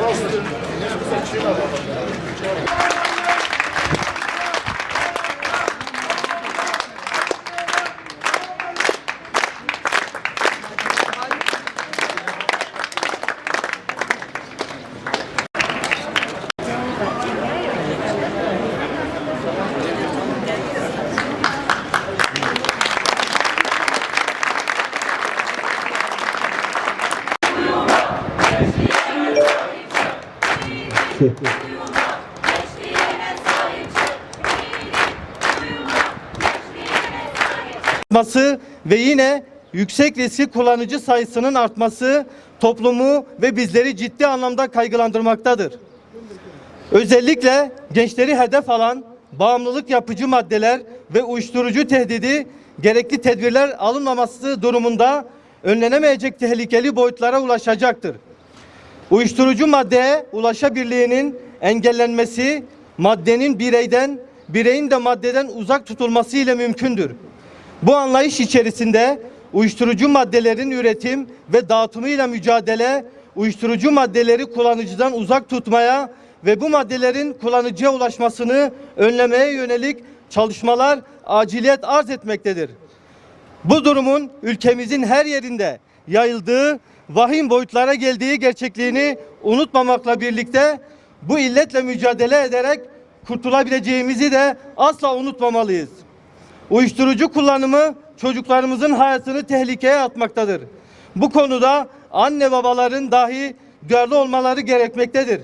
Burası. Artması ve yine yüksek riskli kullanıcı sayısının artması toplumu ve bizleri ciddi anlamda kaygılandırmaktadır. Özellikle gençleri hedef alan bağımlılık yapıcı maddeler ve uyuşturucu tehdidi gerekli tedbirler alınmaması durumunda önlenemeyecek tehlikeli boyutlara ulaşacaktır. Uyuşturucu maddeye ulaşabilirliğinin engellenmesi maddenin bireyden, bireyin de maddeden uzak tutulması ile mümkündür. Bu anlayış içerisinde uyuşturucu maddelerin üretim ve dağıtımıyla mücadele, uyuşturucu maddeleri kullanıcıdan uzak tutmaya ve bu maddelerin kullanıcıya ulaşmasını önlemeye yönelik çalışmalar aciliyet arz etmektedir. Bu durumun ülkemizin her yerinde yayıldığı, vahim boyutlara geldiği gerçekliğini unutmamakla birlikte bu illetle mücadele ederek kurtulabileceğimizi de asla unutmamalıyız. Uyuşturucu kullanımı çocuklarımızın hayatını tehlikeye atmaktadır. Bu konuda anne babaların dahi duyarlı olmaları gerekmektedir.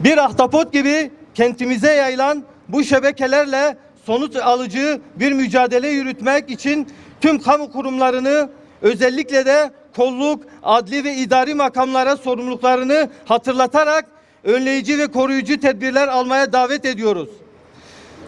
Bir ahtapot gibi kentimize yayılan bu şebekelerle sonuç alıcı bir mücadele yürütmek için tüm kamu kurumlarını özellikle de kolluk, adli ve idari makamlara sorumluluklarını hatırlatarak önleyici ve koruyucu tedbirler almaya davet ediyoruz.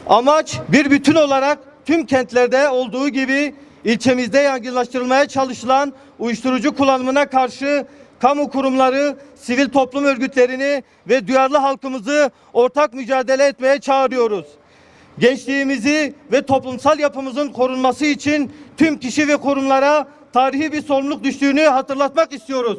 Amaç bir bütün olarak tüm kentlerde olduğu gibi ilçemizde yaygınlaştırılmaya çalışılan uyuşturucu kullanımına karşı kamu kurumları, sivil toplum örgütlerini ve duyarlı halkımızı ortak mücadele etmeye çağırıyoruz. Gençliğimizi ve toplumsal yapımızın korunması için tüm kişi ve kurumlara tarihi bir sorumluluk düştüğünü hatırlatmak istiyoruz.